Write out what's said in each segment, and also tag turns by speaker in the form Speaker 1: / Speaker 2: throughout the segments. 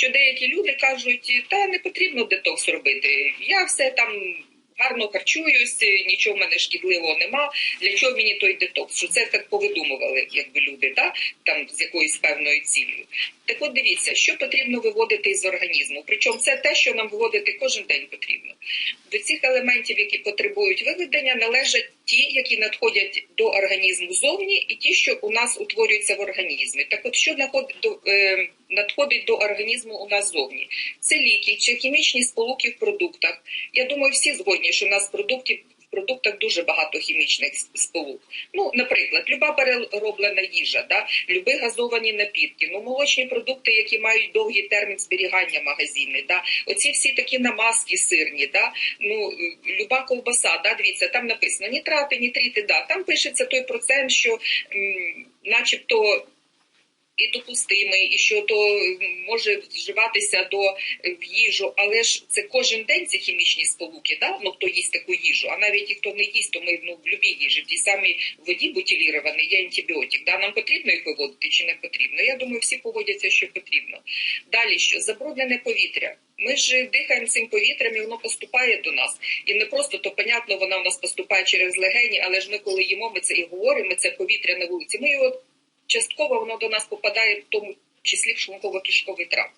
Speaker 1: що деякі люди кажуть, та не потрібно детокс робити. Я все там гарно харчуюсь, нічого в мене шкідливого нема. Для чого мені той детокс? Що це так повидумували, якби люди, та? там з якоюсь певною цілею. Так от дивіться, що потрібно виводити із організму. Причому це те, що нам виводити кожен день потрібно. До цих елементів, які потребують виведення, належать ті, які надходять до організму зовні, і ті, що у нас утворюються в організмі. Так, от що е, надходить до організму у нас зовні? Це ліки чи хімічні сполуки в продуктах. Я думаю, всі згодні, що у нас продуктів продуктах дуже багато хімічних сполук. Ну, наприклад, люба перероблена їжа, да, люби газовані напітки, ну молочні продукти, які мають довгий термін зберігання магазини, да, оці всі такі намазки сирні, да, ну люба ковбаса, да, дивіться, там написано нітрати, нітрити, да, там пишеться той процент, що м, начебто і допустимий, і що то може вживатися до в їжу, але ж це кожен день ці хімічні сполуки, да? ну хто їсть таку їжу, а навіть і хто не їсть, то ми ну, в любій їжі, в тій самій воді бутилірованій є антибіотик. Да? Нам потрібно їх виводити чи не потрібно? Я думаю, всі погодяться, що потрібно. Далі що забруднене повітря. Ми ж дихаємо цим повітрям, і воно поступає до нас. І не просто то, понятно, вона у нас поступає через легені, але ж ми, коли їмо, ми це і говоримо, це повітря на вулиці. Ми його частково воно до нас попадає в тому числі в шлунково-кишковий тракт.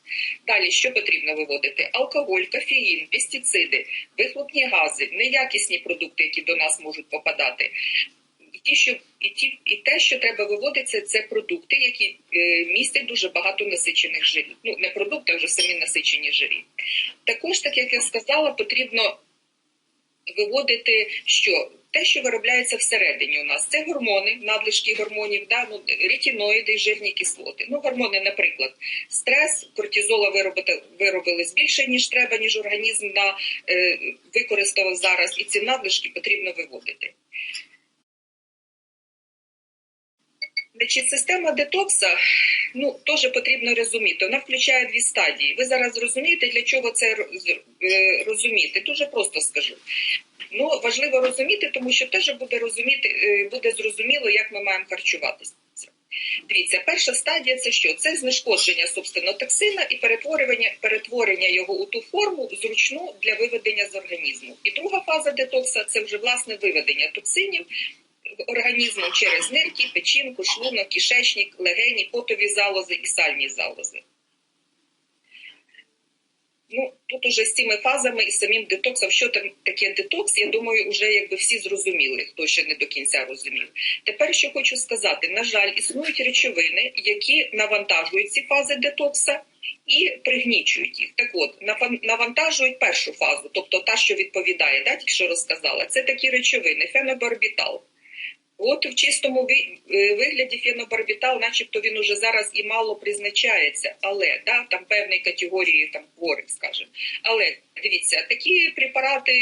Speaker 1: Далі що потрібно виводити? Алкоголь, кофеїн, пестициди, вихлопні гази, неякісні продукти, які до нас можуть попадати. І ті, що і ті, і те, що треба виводити, це продукти, які е, містять дуже багато насичених жирів. Ну не продукти, а вже самі насичені жирі. Також, так як я сказала, потрібно виводити що те, що виробляється всередині у нас, це гормони, надлишки гормонів, да, ну, ретиноїди, жирні кислоти. Ну, гормони, наприклад, стрес, кортизола виробити, виробилось більше, ніж треба, ніж організм на, е, використав зараз, і ці надлишки потрібно виводити. Значить, Система детокса ну, теж потрібно розуміти. Вона включає дві стадії. Ви зараз розумієте, для чого це е, розуміти? Дуже просто скажу. Ну важливо розуміти, тому що теж буде розуміти, е, буде зрозуміло, як ми маємо харчуватися. Дивіться, перша стадія це що? Це знешкодження собственно токсина і перетворення перетворення його у ту форму зручну для виведення з організму. І друга фаза детокса це вже власне виведення токсинів організму через нирки, печінку, шлунок, кишечник, легені, потові залози і сальні залози. Ну, тут уже з цими фазами і самим детоксом, що там таке детокс, я думаю, вже якби всі зрозуміли, хто ще не до кінця розумів. Тепер що хочу сказати: на жаль, існують речовини, які навантажують ці фази детокса і пригнічують їх. Так от, навантажують першу фазу, тобто та, що відповідає, да, тільки що розказала, це такі речовини, фенобарбітал. От в чистому е, вигляді фенобарбітал, начебто він уже зараз і мало призначається, але да, там певної категорії там хворих, скажімо. Але дивіться, такі препарати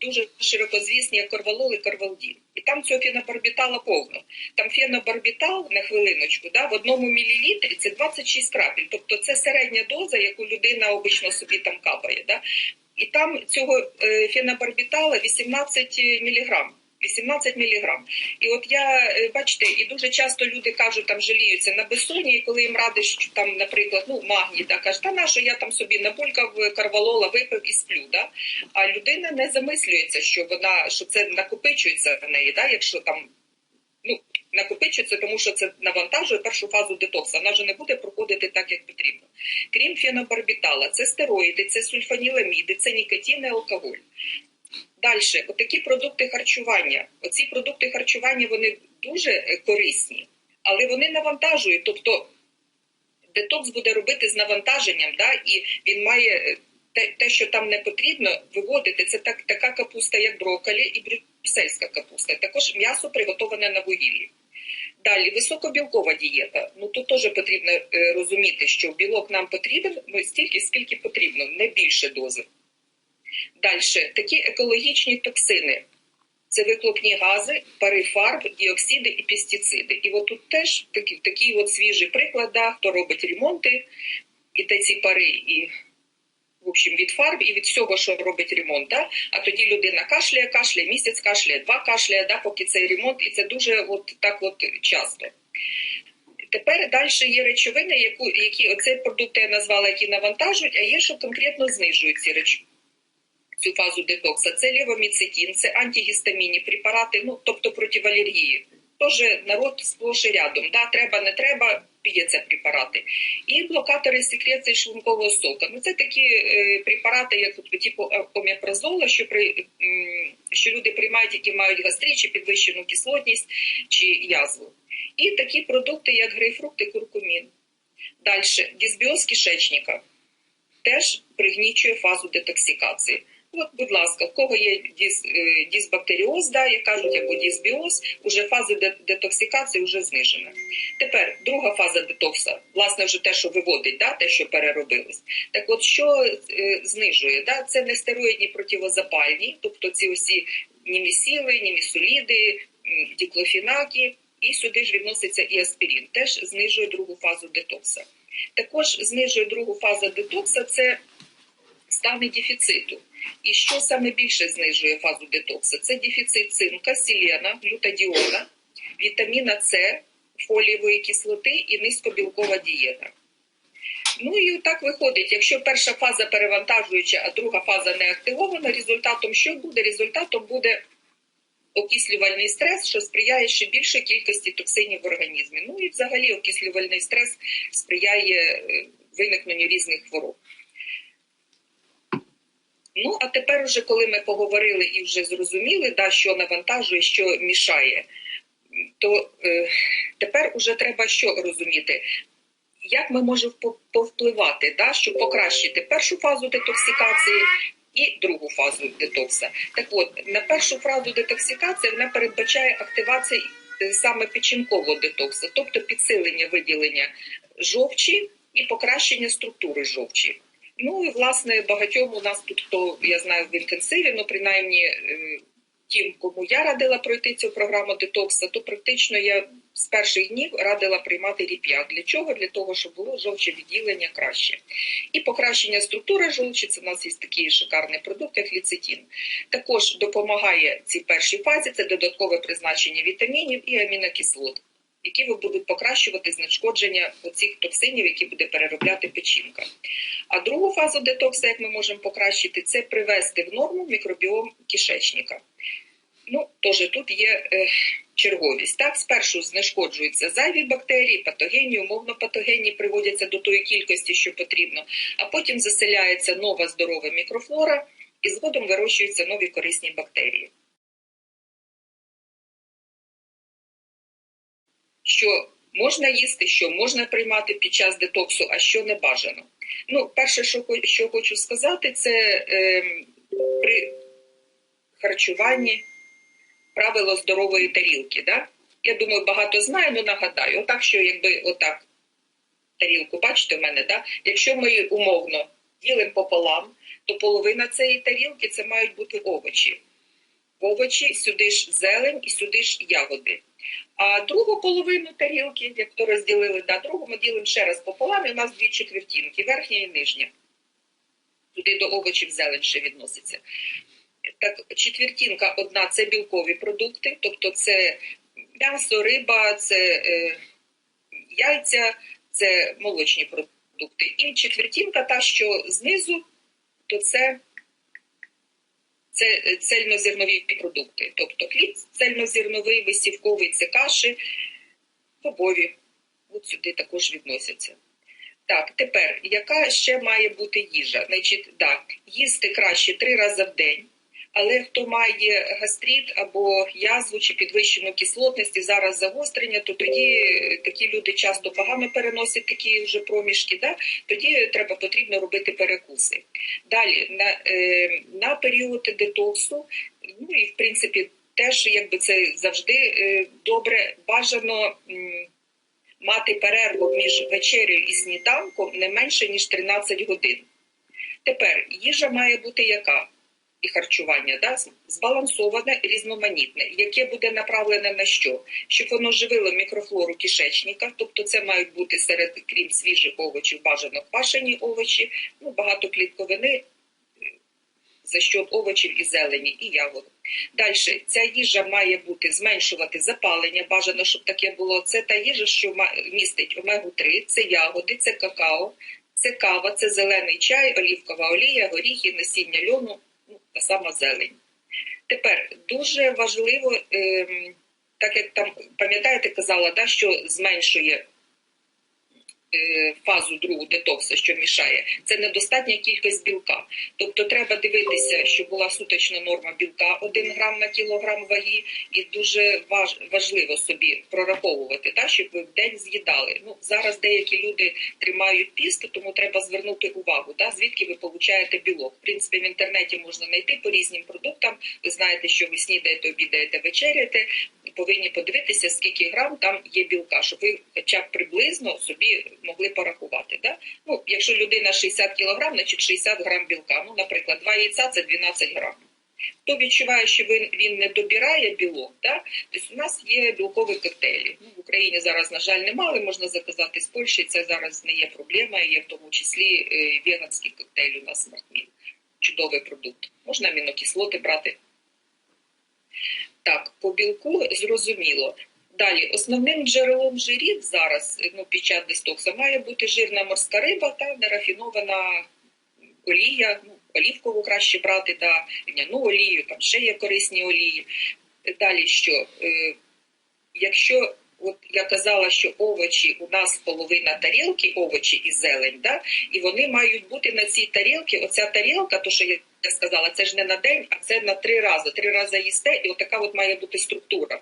Speaker 1: дуже широкозвісні, як корвалол і корвалдін. І там цього фенобарбітала повно. Там фенобарбітал на хвилиночку, да, в одному мілілітрі це 26 крапель. Тобто це середня доза, яку людина обично собі там капає. Да? І там цього е, фенобарбітала 18 міліграм. 18 міліграм. І от я е, бачите, і дуже часто люди кажуть, там жаліються на безсонні, коли їм радиш, що там, наприклад, ну магній, да, каже, та на що я там собі набулькав карвалола, випив і сплю. Да? А людина не замислюється, що вона що це накопичується в неї, да, якщо там. Ну, накопичується, тому що це навантажує першу фазу детокса. Вона вже не буде проходити так, як потрібно. Крім фенобарбітала, це стероїди, це сульфаніламіди, це нікотин і алкоголь. Далі, отакі продукти харчування. Оці продукти харчування вони дуже е, корисні, але вони навантажують. Тобто детокс буде робити з навантаженням, да, і він має е, те, те, що там не потрібно, виводити. Це так, така капуста, як брокколі і брюссельська капуста. Також м'ясо приготоване на вугіллі. Далі високобілкова дієта. Ну тут теж потрібно е, розуміти, що білок нам потрібен ну, стільки, скільки потрібно, не більше дози. Далі такі екологічні токсини. Це вихлопні гази, пари фарб, діоксиди і пестициди. І от тут теж такі такі от свіжі приклади, хто робить ремонти, і те ці пари, і в общем, від фарб і від всього, що робить ремонт. Да? А тоді людина кашляє, кашляє, місяць кашляє, два кашляє, да, поки цей ремонт, і це дуже от так от часто. Тепер далі є речовини, яку, які оцей продукт я назвала, які навантажують, а є, що конкретно знижують ці речовини. Цю фазу детокса. Це лівоміцетін, це антигістамінні препарати, ну тобто проти алергії. Тож народ сплош і рядом. Да, треба, не треба, п'є це препарати. І блокатори секреції шлункового сока. Ну це такі е, препарати, як типу омепразола, що при м, що люди приймають, які мають гастрит, чи підвищену кислотність, чи язву. І такі продукти, як грейпфрукт і куркумін. Далі дисбіоз кишечника теж пригнічує фазу детоксикації. От, будь ласка, в кого є дис, е, да, як кажуть, або дисбіоз, уже фаза детоксикації вже знижена. Тепер друга фаза детокса, власне, вже те, що виводить, да, те, що переробилось. Так от, що е, знижує? Да? Це не стероїдні противозапальні, тобто ці усі німісіли, німісоліди, м, діклофінаки, і сюди ж відноситься і аспірин, теж знижує другу фазу детокса. Також знижує другу фазу детокса це стани дефіциту. І що саме більше знижує фазу детокса? Це дефіцит цинка, селена, глютадіона, вітаміна С, фолієвої кислоти і низькобілкова дієта. Ну і так виходить, якщо перша фаза перевантажуюча, а друга фаза не активована, результатом що буде? Результатом буде окислювальний стрес, що сприяє ще більшій кількості токсинів в організмі. Ну і взагалі окислювальний стрес сприяє е, виникненню різних хвороб. Ну, а тепер, уже коли ми поговорили і вже зрозуміли, да, що навантажує, що мішає, то е, тепер уже треба що розуміти, як ми можемо повпливати, да, щоб покращити першу фазу детоксикації і другу фазу детокса. Так от, на першу фазу детоксикації вона передбачає активацію е, саме печінкового детоксу, тобто підсилення виділення жовчі і покращення структури жовчі. Ну і власне багатьом у нас тут, хто я знаю в інтенсиві, ну принаймні е, тим, кому я радила пройти цю програму детокса, то практично я з перших днів радила приймати ріп'як. Для чого? Для того, щоб було жовче відділення краще. І покращення структури жовчі, це у нас є такий шикарний продукт, як ліцетин. Також допомагає цій першій фазі, це додаткове призначення вітамінів і амінокислот, які будуть покращувати знешкодження оцих токсинів, які буде переробляти печінка. А другу фазу детоксу, як ми можемо покращити, це привести в норму мікробіом кишечника. Ну, теж тут є е, черговість. Так, спершу знешкоджуються зайві бактерії, патогенні, умовно патогенні приводяться до тої кількості, що потрібно, а потім заселяється нова здорова мікрофлора і згодом вирощуються нові корисні бактерії. Що можна їсти, що можна приймати під час детоксу, а що не бажано. Ну, перше, що, що хочу сказати, це е, при харчуванні правило здорової тарілки. Да? Я думаю, багато знає, але нагадаю. Отак, що якби отак тарілку, бачите в мене, да? якщо ми умовно ділимо пополам, то половина цієї тарілки це мають бути овочі. Овочі, сюди ж зелень і сюди ж ягоди. А другу половину тарілки, як то розділили, да, другу ми ділимо ще раз пополам, і у нас дві четвертинки, верхня і нижня. Туди до овочів зелень ще відноситься. Так, четвертинка одна це білкові продукти, тобто це м'ясо, риба, це е, яйця, це молочні продукти. І четвертинка, та, що знизу, то це, це цельнозернові продукти. Тобто хліб цельнозерновий, висівковий, це каші, бобові. От сюди також відносяться. Так, тепер, яка ще має бути їжа? Значить, так, їсти краще три рази в день. Але хто має гастрит або язву чи підвищену кислотність і зараз загострення, то тоді такі люди часто погано переносять такі вже проміжки. Да? Тоді треба потрібно робити перекуси. Далі на, е, на період детоксу, ну і в принципі теж якби це завжди е, добре бажано. м, Мати перерву між вечерею і сніданком не менше ніж 13 годин. Тепер їжа має бути яка? І харчування, да? збалансоване, різноманітне, яке буде направлене на що? Щоб воно живило мікрофлору кишечника, тобто це мають бути серед, крім свіжих овочів, бажано квашені овочі, ну, багато клітковини, за що овочів і зелені, і ягод. Далі, ця їжа має бути зменшувати запалення. Бажано, щоб таке було. Це та їжа, що містить омегу 3 це ягоди, це какао, це кава, це зелений чай, олівкова олія, горіхи, насіння льону, ну, та сама зелень. Тепер дуже важливо, ем, так як там пам'ятаєте, казала, да, що зменшує фазу другу детоксу, що мішає, це недостатня кількість білка. Тобто треба дивитися, що була суточна норма білка 1 грам на кілограм ваги, і дуже важ, важливо собі прораховувати, да, щоб ви в день з'їдали. Ну зараз деякі люди тримають піст, тому треба звернути увагу, да, звідки ви получаєте білок. В принципі, в інтернеті можна знайти по різним продуктам. Ви знаєте, що ви снідаєте, обідаєте, вечеряєте. Повинні подивитися, скільки грам там є білка, щоб ви хоча б приблизно собі могли порахувати. Да? Ну, якщо людина 60 кг, значить 60 грам білка. Ну, наприклад, два яйця це 12 грам. Хто відчуває, що він, він не добирає білок, да? тобто у нас є білкові коктейлі. Ну, в Україні зараз, на жаль, немає, можна заказати з Польщі. Це зараз не є проблема. Є в тому числі е, веганський коктейль у нас смартмін. Чудовий продукт. Можна амінокислоти брати. Так, по білку зрозуміло. Далі, основним джерелом жирів зараз ну, під час дистокса має бути жирна морська риба та нерафінована олія, ну, олівкову краще брати, та льняну олію, там ще є корисні олії. Далі що? Е, якщо от я казала, що овочі у нас половина тарілки, овочі і зелень, да? і вони мають бути на цій тарілці. Оця тарілка, то що я сказала, це ж не на день, а це на три рази. Три рази їсте, і отака от має бути структура,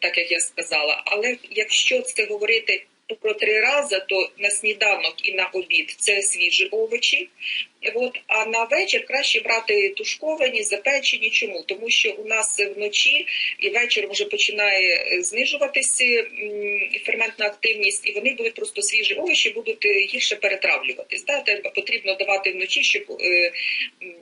Speaker 1: так як я сказала. Але якщо це говорити про три рази, то на сніданок і на обід це свіжі овочі. От, а на вечір краще брати тушковані, запечені. Чому? Тому що у нас вночі і вечором вже починає е, знижуватися ферментна активність, і вони будуть просто свіжі овочі, будуть е, гірше перетравлюватись. Да? Треба потрібно давати вночі, щоб е,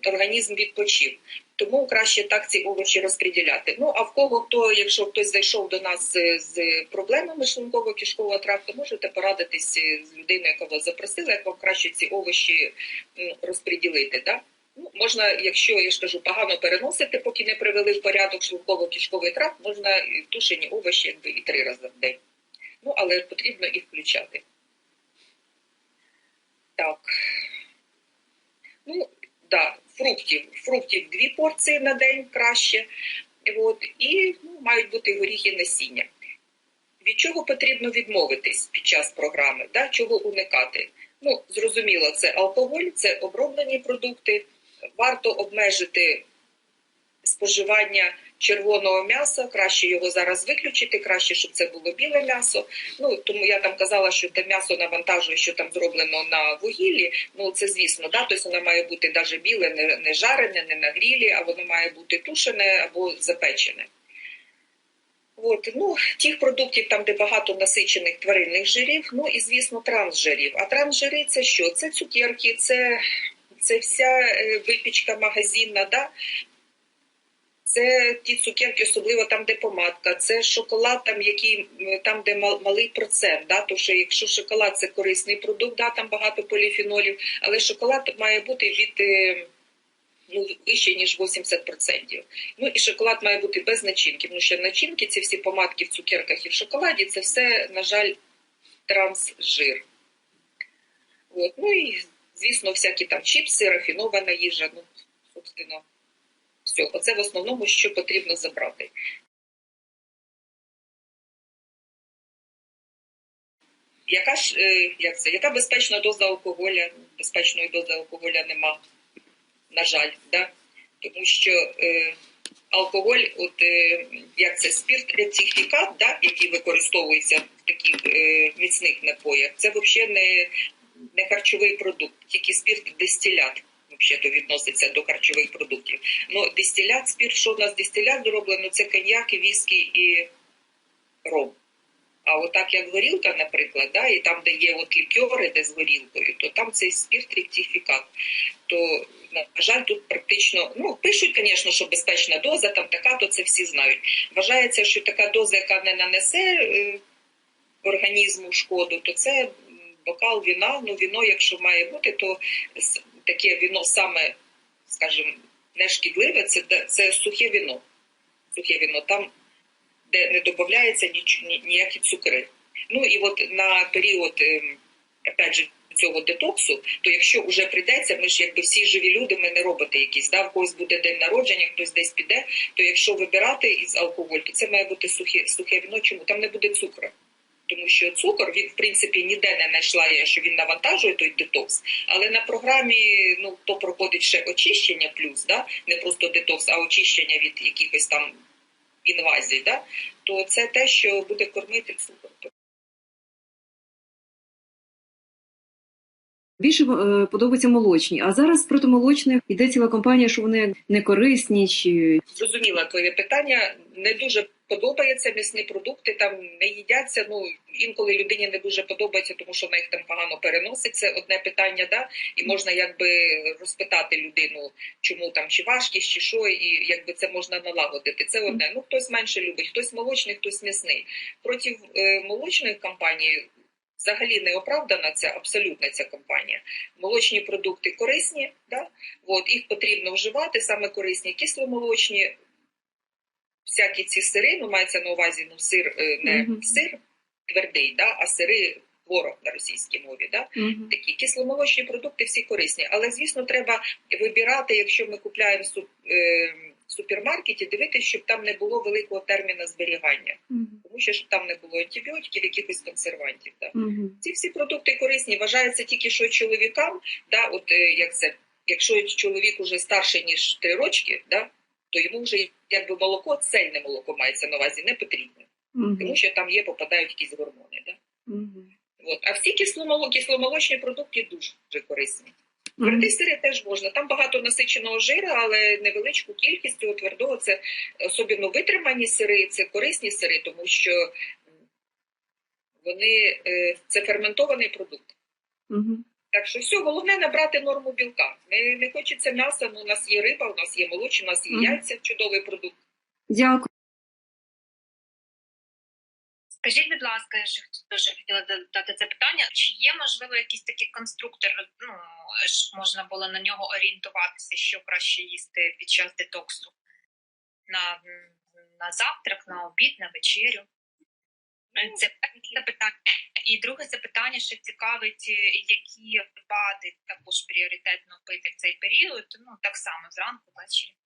Speaker 1: організм відпочив. Тому краще так ці овочі розподіляти. Ну а в кого хто, якщо хтось зайшов до нас е, з проблемами шлунково-кишкового тракту, можете порадитись з людиною, яка вас запросила, як вам краще ці овочі м, розподілити. Да? Ну, можна, якщо я ж кажу, погано переносити, поки не привели в порядок шлунково-кишковий тракт, можна і тушені овочі якби і три рази в день. Ну, але потрібно їх включати. Так. Ну, да, фруктів. Фруктів дві порції на день краще. От, і ну, мають бути горіхи насіння. Від чого потрібно відмовитись під час програми? Да? Чого уникати? Ну, зрозуміло, це алкоголь, це оброблені продукти. Варто обмежити споживання червоного м'яса, краще його зараз виключити, краще, щоб це було біле м'ясо. Ну тому я там казала, що те м'ясо навантажує, що там зроблено на вугіллі. Ну це звісно, да, тобто воно має бути навіть біле, не, не жарене, не на грілі, а воно має бути тушене або запечене. От, ну, тих продуктів, там, де багато насичених тваринних жирів, ну і звісно, трансжирів. А трансжири це що? Це цукерки, це, це вся е, випічка магазинна, да? Це ті цукерки, особливо там, де помадка, це шоколад, там, який, там де мал- малий процент. Да? Тому що якщо шоколад це корисний продукт, да, там багато поліфенолів, але шоколад має бути від е, ну, вище, ніж 80%. Ну і шоколад має бути без начинки, тому що начинки, ці всі помадки в цукерках і в шоколаді, це все, на жаль, трансжир. От. Ну і, звісно, всякі там чіпси, рафінована їжа, ну, собственно, все. Оце в основному, що потрібно забрати. Яка ж е, як це, яка безпечна доза алкоголя? Безпечної дози алкоголя нема, на жаль, да? тому що е, алкоголь, от е, як це спірт рецифікат, да, який використовується в таких е, міцних напоях, це взагалі не, не харчовий продукт, тільки спірт дистилят. Взагалі відноситься до харчових продуктів. Ну, дистилят, спірт, що в нас дистилят зроблено, це коньяки, віскі і ром. А отак як горілка, наприклад, да, і там, де є от лікьори, де з горілкою, то там цей спірт ректифікат. То, на жаль, тут практично, ну, пишуть, звісно, що безпечна доза, там така, то це всі знають. Вважається, що така доза, яка не нанесе е, організму шкоду, то це бокал віна. Ну, віно, якщо має бути, то таке віно саме, скажімо, не шкідливе, це, це сухе віно. Сухе віно, там, де не додається ніч, ні, ніякі цукри. Ну і от на період, ем, опять же, цього детоксу, то якщо вже прийдеться, ми ж якби всі живі люди, ми не роботи якісь, да, в когось буде день народження, хтось десь піде, то якщо вибирати із алкоголь, то це має бути сухе, сухе віно. Чому? Там не буде цукру. Тому що цукор він, в принципі, ніде не знайшла я, що він навантажує той детокс. Але на програмі ну то проходить ще очищення плюс, да? не просто детокс, а очищення від якихось там інвазій, да? то це те, що буде кормити цукор.
Speaker 2: Більше е, подобаються молочні, а зараз проти молочних йде ціла компанія, що вони не корисні чи
Speaker 1: Зрозуміла твоє питання. Не дуже подобаються м'ясні продукти, там не їдяться. Ну інколи людині не дуже подобається, тому що вона їх там погано переносить. Це одне питання, да, і можна якби розпитати людину, чому там чи важкість, чи що, і якби це можна налагодити. Це одне. Ну хтось менше любить, хтось молочний, хтось м'ясний. Проти е, молочної компанії. Взагалі не оправдана ця абсолютно ця компанія. Молочні продукти корисні, да? От, їх потрібно вживати, саме корисні кисломолочні, всякі ці сири, ну мається на увазі ну, сир, е, не
Speaker 2: Мгм.
Speaker 1: сир твердий, да? а сири творог на російській мові. Да?
Speaker 2: Мгм.
Speaker 1: Такі кисломолочні продукти всі корисні. Але, звісно, треба вибирати, якщо ми купляємо суп- е, супермаркеті, дивитися, щоб там не було великого терміну зберігання,
Speaker 2: Мгм.
Speaker 1: тому що щоб там не було антибіотиків, якихось консервантів. Да?
Speaker 2: Мгм.
Speaker 1: Ці всі продукти корисні. Вважається тільки, що чоловікам, да, от е, як це, якщо чоловік уже старший ніж три рочки, да, то йому вже якби молоко, цельне молоко мається на увазі, не потрібно,
Speaker 2: Мгм.
Speaker 1: тому що там є, попадають якісь гормони. Да.
Speaker 2: Мгм.
Speaker 1: От. А всі кисломоло, кисломолочні продукти дуже корисні. Тверді сири теж можна. Там багато насиченого жира, але невеличку кількість цього твердого це особливо витримані сири, це корисні сири, тому що вони е, це ферментований продукт.
Speaker 2: Мгм.
Speaker 1: Так що все, головне набрати норму білка. Не, не хочеться м'яса, ну у нас є риба, у нас є молочі, у нас є
Speaker 2: Мгм.
Speaker 1: яйця, чудовий продукт.
Speaker 2: Дякую.
Speaker 3: Скажіть, будь ласка, я ще дуже хотіла додати це питання. Чи є можливо якийсь такий конструктор? Ну можна було на нього орієнтуватися, що краще їсти під час детоксу на, на завтрак, на обід, на вечерю? Це перше питання. І друге запитання, що цікавить, які БАДи також пріоритетно пити в цей період. Ну так само зранку, ввечері.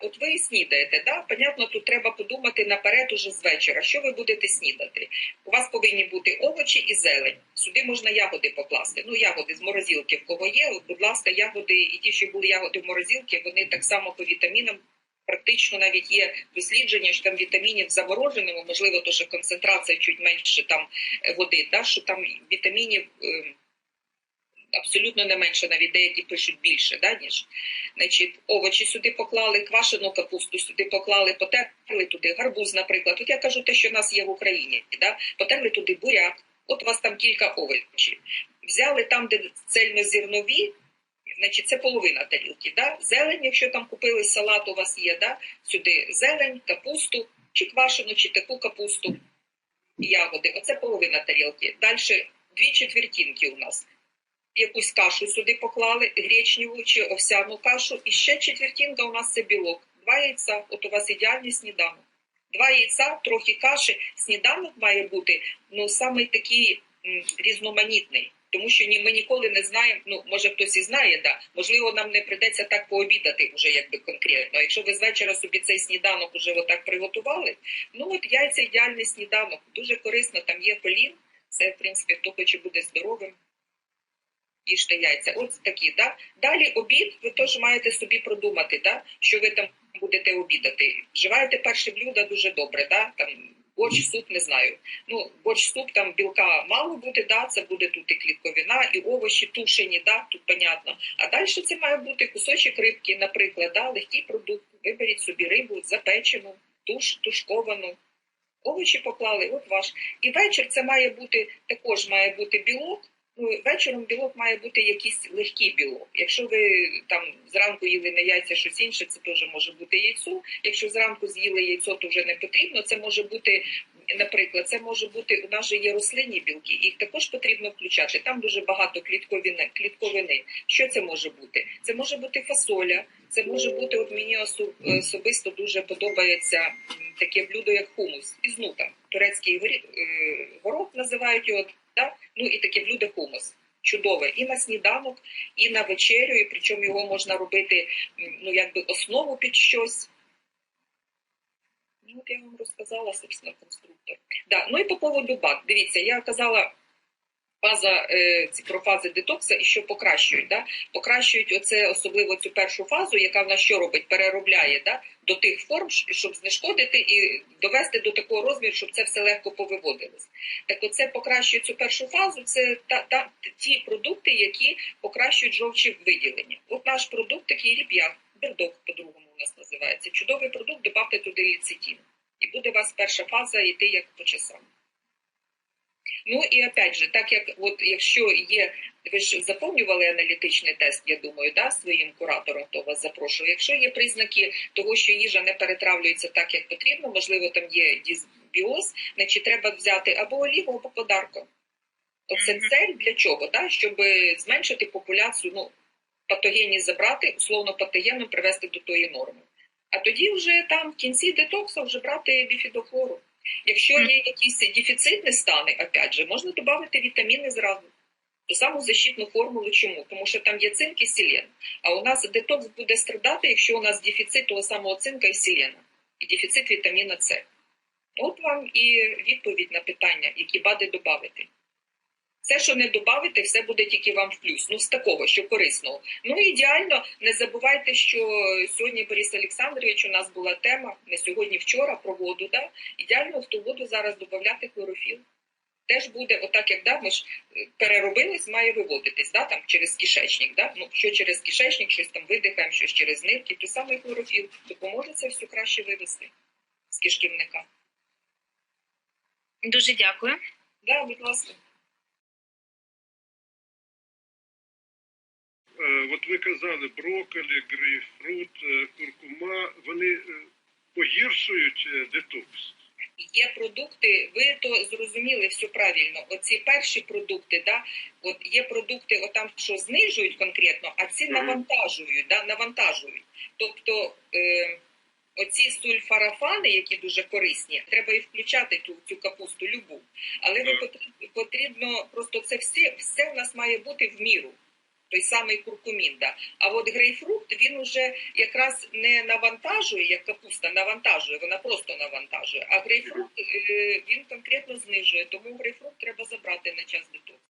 Speaker 1: От ви снідаєте, да? Понятно, тут треба подумати наперед уже з вечора, що ви будете снідати. У вас повинні бути овочі і зелень. Сюди можна ягоди покласти. Ну, ягоди з морозилки в кого є. Будь ласка, ягоди, і ті, що були ягоди в морозилці, вони так само по вітамінам. Практично навіть є дослідження, що там вітамінів замороженому, можливо, то що концентрація чуть менше там е, води, да? що там вітамінів е, абсолютно не менше, навіть деякі пишуть більше, да, ніж Значить, овочі сюди поклали, квашену капусту сюди поклали, потерли туди гарбуз, наприклад. От я кажу те, що в нас є в Україні. Да? Потерли туди буряк, от у вас там кілька овочів. Взяли там, де цельнозернові, значить це половина тарілки. Да? Зелень, якщо там купили салат, у вас є, да? сюди зелень, капусту, чи квашену, чи таку капусту, ягоди. Оце половина тарілки. Далі дві четвертінки у нас якусь кашу сюди поклали, гречневу чи овсяну кашу, і ще четвертинка у нас це білок. Два яйця, от у вас ідеальний сніданок. Два яйця, трохи каші. Сніданок має бути ну саме такий м, різноманітний. Тому що ні, ми ніколи не знаємо, ну може хтось і знає, да можливо, нам не прийдеться так пообідати вже якби конкретно. Якщо ви з вечора собі цей сніданок уже отак приготували, ну от яйця ідеальний сніданок, дуже корисно, там є колін. Це в принципі хто хоче бути здоровим їжте яйця. От такі, да? Далі обід, ви теж маєте собі продумати, да? що ви там будете обідати. Вживаєте перше блюдо дуже добре, да? там борщ, суп, не знаю. Ну, борщ, суп, там білка мало буде, да? це буде тут і клітковина, і овочі тушені, да? тут понятно. А далі це має бути кусочок рибки, наприклад, да? легкий продукт. Виберіть собі рибу, запечену, туш, тушковану. Овочі поклали, от ваш. І вечір це має бути, також має бути білок, вечором білок має бути якийсь легкий білок. Якщо ви там зранку їли на яйця щось інше, це теж може бути яйцо. Якщо зранку з'їли яйцо, то вже не потрібно. Це може бути наприклад, це може бути у нас же є рослинні білки, їх також потрібно включати. Там дуже багато клітковини. клітковини. Що це може бути? Це може бути фасоля, це може бути. От мені особисто дуже подобається таке блюдо, як хумус із нута. Турецький е, горох називають його. Да? Ну і таке блюдо хумус. Чудове і на сніданок, і на вечерю, і причому його можна робити ну якби основу під щось. Ну, от я вам розказала, собственно, конструктор. Да. Ну і по поводу бак. Дивіться, я казала фаза, е, ці- про фази детокса і що покращують. Да? Покращують оце, особливо цю першу фазу, яка в нас що робить? Переробляє да? до тих форм, щоб знешкодити і довести до такого розміру, щоб це все легко повиводилось. Так оце покращує цю першу фазу, це та, та, ті продукти, які покращують жовчі виділення. От наш продукт такий ріп'як, бердок по-другому у нас називається. Чудовий продукт, додавте туди ліцитін. І буде у вас перша фаза йти як по часам. Ну і опять же, так як от якщо є, ви ж заповнювали аналітичний тест, я думаю, да, своїм куратором, хто вас запрошує. Якщо є признаки того, що їжа не перетравлюється так, як потрібно, можливо, там є дисбіоз, значить треба взяти або оліву, або подарку. Оце цель для чого? Да? Щоб зменшити популяцію, ну, патогенність забрати, условно патогеном привести до тої норми. А тоді вже там в кінці детоксу вже брати біфідохлору. Якщо є якісь дефіцитні стани, опять же, можна додати вітаміни зразу. Ту саму защитну формулу. Чому? Тому що там є цинк і селен. А у нас детокс буде страдати, якщо у нас дефіцит того самого цинка і селена. І дефіцит вітаміна С. От вам і відповідь на питання, які БАДи додати. Все, що не додавите, все буде тільки вам в плюс. Ну, з такого, що корисного. Ну, ідеально, не забувайте, що сьогодні Борис Олександрович у нас була тема, не сьогодні, вчора, про воду. Да? Ідеально в ту воду зараз додати хлорофіл. Теж буде, отак як да, ми ж е, переробились, має виводитись, да, там, через кишечник. Да? Ну, що через кишечник, щось там видихаємо, щось через нирки, той самий хлорофіл допоможе це все краще вивести з кишківника.
Speaker 3: Дуже дякую.
Speaker 1: Да, будь ласка.
Speaker 4: От ви казали, брокколі, грейпфрут, е, куркума, вони е, погіршують е, детокс.
Speaker 1: Є продукти, ви то зрозуміли все правильно. Оці перші продукти, да, от є продукти, отам, що знижують конкретно, а ці навантажують, да, навантажують. Тобто е, оці сульфарафани, які дуже корисні, треба і включати ту цю капусту любу. Але ви потрібно просто це все, все в нас має бути в міру. Той самий куркумін, да. А от грейпфрукт він уже якраз не навантажує, як капуста навантажує, вона просто навантажує. А грейпфрукт е, він конкретно знижує, тому грейпфрукт треба забрати на час детоксу.